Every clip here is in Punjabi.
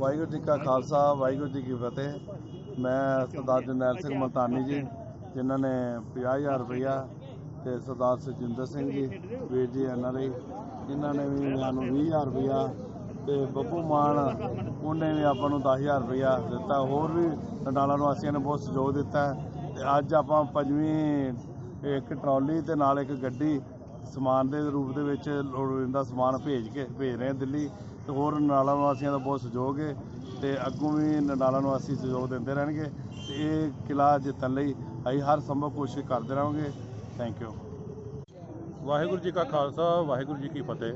ਵਾਹਿਗੁਰੂ ਜੀ ਕਾ ਖਾਲਸਾ, ਵਾਹਿਗੁਰੂ ਜੀ ਕੀ ਫਤਿਹ। ਮੈਂ ਸਰਦਾਰ ਜਰਨੈਲ ਸਿੰਘ ਮਲਤਾਨੀ ਜੀ, ਜਿਨ੍ਹਾਂ ਨੇ 50000 ਰੁਪਇਆ ਤੇ ਸਰਦਾਰ ਸੁਖਜਿੰਦਰ ਸਿੰਘ ਜੀ, ਵੀਰ ਜੀ ਇਹਨਾਂ ਲਈ ਇਹਨਾਂ ਨੇ ਵੀ ਸਾਨੂੰ 20000 ਰੁਪਇਆ ਤੇ ਬੱਬੂ ਮਾਨ, ਉਹਨੇ ਵੀ ਆਪਾਂ ਨੂੰ 10000 ਰੁਪਇਆ ਦਿੱਤਾ। ਹੋਰ ਵੀ ਨਡਾਲਾ ਨਿਵਾਸੀਆਂ ਨੇ ਬਹੁਤ ਸਹਿਯੋਗ ਦਿੱਤਾ। ਹੈ ਤੇ ਅੱਜ ਆਪਾਂ ਪੰਜਵੀਂ ਇੱਕ ਟਰਾਲੀ ਤੇ ਨਾਲ ਇੱਕ ਗੱਡੀ ਸਮਾਨ ਦੇ ਰੂਪ ਦੇ ਵਿੱਚ ਲੋੜੀਂਦਾ ਸਮਾਨ ਭੇਜ ਕੇ ਭੇਜ ਰਹੇ ਹਾਂ ਦਿੱਲੀ। ਤੇ ਹੋਰ ਨਨਾਲਾ ਨਿਵਾਸੀਆਂ ਦਾ ਬਹੁਤ ਸਹਿਯੋਗ ਹੈ ਤੇ ਅੱਗੋਂ ਵੀ ਨਨਾਲਾ ਨਿਵਾਸੀ ਸਹਿਯੋਗ ਦਿੰਦੇ ਰਹਿਣਗੇ ਤੇ ਇਹ ਕਿਲਾ ਜਿੱਤਣ ਲਈ ਅਸੀਂ ਹਰ ਸੰਭਵ ਕੋਸ਼ਿਸ਼ ਕਰਦੇ ਰਹਾਂਗੇ। ਥੈਂਕ ਯੂ ਵਾਹਿਗੁਰੂ ਜੀ ਕਾ ਖਾਲਸਾ, ਵਾਹਿਗੁਰੂ ਜੀ ਕੀ ਫਤਿਹ।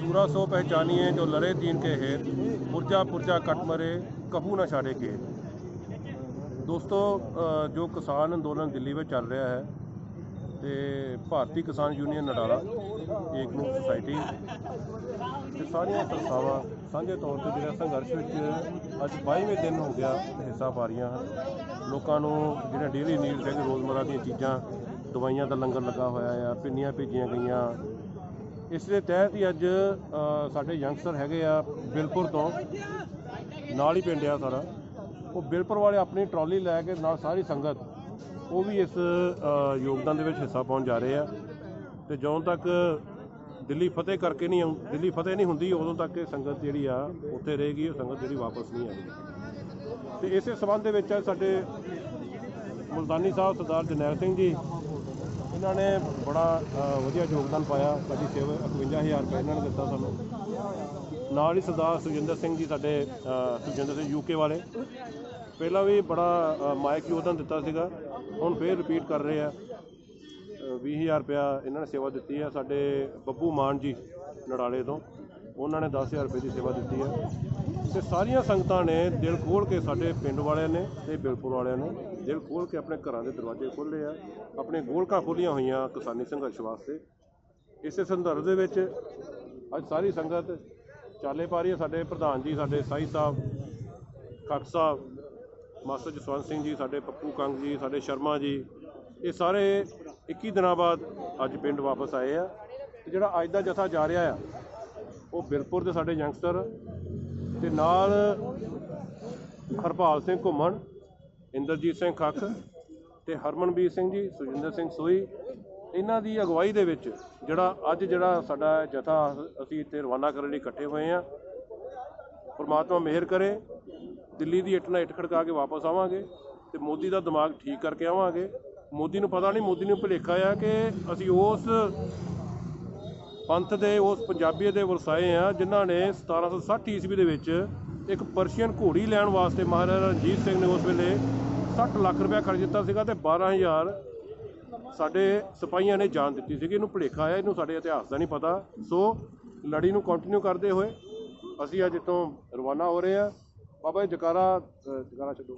ਸੂਰਾ ਸੋ ਪਹਿਚਾਨੀਏ, ਜੋ ਲੜੇ ਤੀਨ ਕੇ ਹੇਤ, ਪੁਰਜਾ ਪੁਰਜਾ ਕਟ ਮਰੇ, ਕਹੂ ਨਾ ਛਾੜੇ ਕੇ। ਦੋਸਤੋ ਜੋ ਕਿਸਾਨ ਅੰਦੋਲਨ ਦਿੱਲੀ ਵਿੱਚ ਚੱਲ ਰਿਹਾ ਹੈ, ਤੇ ਭਾਰਤੀ ਕਿਸਾਨ ਯੂਨੀਅਨ ਨਡਾਲਾ ਇੱਕ ਸੁਸਾਇਟੀ ਸਾਰੀਆਂ ਸੰਸਥਾਵਾਂ ਸਾਂਝੇ ਤੌਰ ਤੇ ਜਿਹੜਾ ਸੰਘਰਸ਼ ਵਿੱਚ ਅੱਜ 22ਵੇਂ ਦਿਨ ਹੋ ਗਿਆ ਹਿੱਸਾ ਪਾ ਰਹੀਆਂ ਹਨ। ਲੋਕਾਂ ਨੂੰ ਜਿਹੜੇ ਡੇਲੀ ਨੀਡਸ ਹੈਗੇ, ਰੋਜ਼ਮਰਾ ਦੀਆਂ ਚੀਜ਼ਾਂ, ਦਵਾਈਆਂ ਦਾ ਲੰਗਰ ਲੱਗਾ ਹੋਇਆ ਆ, ਪਿੰਨੀਆਂ ਭੇਜੀਆਂ ਗਈਆਂ। ਇਸ ਦੇ ਤਹਿਤ ਹੀ ਅੱਜ ਸਾਡੇ ਯੰਗਸਟਰ ਹੈਗੇ ਆ ਬਿਲਪੁਰ ਤੋਂ। ਨਾਲ ਹੀ ਪਿੰਡ ਆ ਸਾਰਾ ਉਹ ਬਿਲਪੁਰ ਵਾਲੇ ਆਪਣੀ ਟਰਾਲੀ ਲੈ ਕੇ ਨਾਲ ਸਾਰੀ ਸੰਗਤ, ਉਹ ਵੀ ਇਸ ਯੋਗਦਾਨ ਦੇ ਵਿੱਚ ਹਿੱਸਾ ਪਾਉਣ ਜਾ ਰਹੇ ਆ। ਤੇ ਜਦੋਂ ਤੱਕ ਦਿੱਲੀ ਫਤਿਹ ਕਰਕੇ ਨਹੀਂ ਆਉਂ- ਦਿੱਲੀ ਫਤਿਹ ਨਹੀਂ ਹੁੰਦੀ ਉਦੋਂ ਤੱਕ ਇਹ ਸੰਗਤ ਜਿਹੜੀ ਆ ਉੱਥੇ ਰਹੇਗੀ ਉਹ ਸੰਗਤ ਜਿਹੜੀ ਵਾਪਸ ਨਹੀਂ ਆਏਗੀ ਤੇ ਇਸੇ ਸਬੰਧ ਦੇ ਵਿੱਚ ਸਾਡੇ ਮੁਲਤਾਨੀ ਸਾਹਿਬ ਸਰਦਾਰ ਜਨੈਲ ਸਿੰਘ ਜੀ ਇਹਨਾਂ ਨੇ ਬੜਾ ਵਧੀਆ ਯੋਗਦਾਨ ਪਾਇਆ। ਸਾਡੀ ਸੇਵਾ 51000 ਰੁਪਏ ਇਹਨਾਂ ਨੇ ਦਿੱਤਾ ਸਾਨੂੰ। ਨਾਲ ਹੀ ਸਰਦਾਰ ਸੁਖਜਿੰਦਰ ਸਿੰਘ ਜੀ ਸਾਡੇ ਅ, ਸੁਖਜਿੰਦਰ ਸਿੰਘ ਯੂਕੇ ਵਾਲੇ। ਪਹਿਲਾਂ ਵੀ ਬੜਾ ਮਾਇਕ ਯੋਗਦਾਨ ਦਿੱਤਾ ਸੀਗਾ। ਹੁਣ ਫੇਰ ਰਿਪੀਟ ਕਰ ਰਹੇ ਆ। 20000 ਰੁਪਇਆ ਇਹਨਾਂ ਨੇ ਸੇਵਾ ਦਿੱਤੀ ਹੈ ਸਾਡੇ ਬੱਬੂ ਮਾਨ ਜੀ ਨੜਾਲੇ ਤੋਂ। ਉਹਨਾਂ ਨੇ 10000 ਰੁਪਏ ਦੀ ਸੇਵਾ ਦਿੱਤੀ ਹੈ ਤੇ ਸਾਰੀਆਂ ਸੰਗਤਾਂ ਨੇ ਦਿਲ ਖੋਲ ਕੇ ਸਾਡੇ ਪਿੰਡ ਵਾਲਿਆਂ ਨੇ ਤੇ ਬਿਲਪੁਰ ਵਾਲਿਆਂ ਨੇ ਦਿਲ ਖੋਲ ਕੇ ਆਪਣੇ ਘਰਾਂ ਦੇ ਦਰਵਾਜ਼ੇ ਖੋਲ੍ਹੇ ਆ। ਆਪਣੇ ਗੋਲਕਾਂ ਖੋਲੀਆਂ ਹੋਈਆਂ ਕਿਸਾਨੀ ਸੰਘਰਸ਼ ਵਾਸਤੇ। ਇਸੇ ਸੰਦਰਭ ਦੇ ਵਿੱਚ ਅੱਜ ਸਾਰੀ ਸੰਗਤ ਚਾਲੇ ਪਾ ਰਹੀ ਹੈ ਸਾਡੇ ਪ੍ਰਧਾਨ ਜੀ, ਸਾਡੇ ਸਾਈ ਸਾਹਿਬ ਖੱਖ ਸਾਹਿਬ, ਮਾਸਟਰ ਜਸਵੰਤ ਸਿੰਘ ਜੀ, ਸਾਡੇ ਪੱਪੂ ਕੰਗ ਜੀ, ਸਾਡੇ ਸ਼ਰਮਾ ਜੀ, ਇਹ ਸਾਰੇ 21 ਦਿਨਾਂ ਬਾਅਦ ਅੱਜ ਪਿੰਡ ਵਾਪਸ ਆਏ ਆ ਤੇ ਜਿਹੜਾ ਅੱਜ ਦਾ ਜਥਾ ਜਾ ਰਿਹਾ ਆ, ਉਹ ਬਿਰਪੁਰ ਦੇ ਸਾਡੇ ਯੰਗਸਟਰ ਤੇ ਨਾਲ ਹਰਪਾਲ ਸਿੰਘ ਘੁੰਮਣ, ਇੰਦਰਜੀਤ ਸਿੰਘ ਖੱਖ ਤੇ ਹਰਮਨਵੀਰ ਸਿੰਘ ਜੀ, ਸੁਜਿੰਦਰ ਸਿੰਘ ਸੋਈ ਇਹਨਾਂ ਦੀ ਅਗਵਾਈ ਦੇ ਵਿੱਚ ਜਿਹੜਾ ਅੱਜ ਜਿਹੜਾ ਸਾਡਾ ਜਥਾ ਅਸੀਂ ਇੱਥੇ ਰਵਾਨਾ ਕਰਨ ਲਈ ਇਕੱਠੇ ਹੋਏ ਆ, ਪਰਮਾਤਮਾ ਮਿਹਰ ਕਰੇ, ਦਿੱਲੀ ਦੀ ਇੱਟ ਨਾਲ ਇੱਟ ਖੜਕਾ ਕੇ ਵਾਪਸ ਆਵਾਂਗੇ ਤੇ ਮੋਦੀ ਦਾ ਦਿਮਾਗ ਠੀਕ ਕਰਕੇ ਆਵਾਂਗੇ। ਮੋਦੀ ਨੂੰ ਪਤਾ ਨਹੀਂ ਮੋਦੀ ਨੂੰ ਭੁਲੇਖਾ ਆ ਕਿ ਅਸੀਂ ਉਸ ਪੰਥ ਦੇ ਉਸ ਪੰਜਾਬੀ ਦੇ ਵਰਸਾਏ ਆ ਜਿਨ੍ਹਾਂ ਨੇ 1760 ਈਸਵੀ ਦੇ ਵਿੱਚ ਇੱਕ ਪਰਸ਼ੀਅਨ ਘੋੜੀ ਲੈਣ ਵਾਸਤੇ ਮਹਾਰਾਜਾ ਰਣਜੀਤ ਸਿੰਘ ਨੇ ਉਸ ਵੇਲੇ 60 ਲੱਖ ਰੁਪਇਆ ਖਰਚ ਦਿੱਤਾ ਸੀਗਾ ਤੇ 12000 ਸਾਡੇ ਸਿਪਾਹੀਆਂ ਨੇ ਜਾਨ ਦਿੱਤੀ ਸੀਗੀ। ਇਹਨੂੰ ਭੁਲੇਖਾ ਆ ਇਹਨੂੰ ਸਾਡੇ ਇਤਿਹਾਸ ਦਾ ਨਹੀਂ ਪਤਾ। ਸੋ ਲੜੀ ਨੂੰ ਕੰਟੀਨਿਊ ਕਰਦੇ ਹੋਏ ਅਸੀਂ ਅੱਜ ਇੱਥੋਂ ਰਵਾਨਾ ਹੋ ਰਹੇ ਹਾਂ ਬਾਬਾ ਜੀ ਜਕਾਰਾ ਅ, ਜਕਾਰਾ ਛੱਡੋ।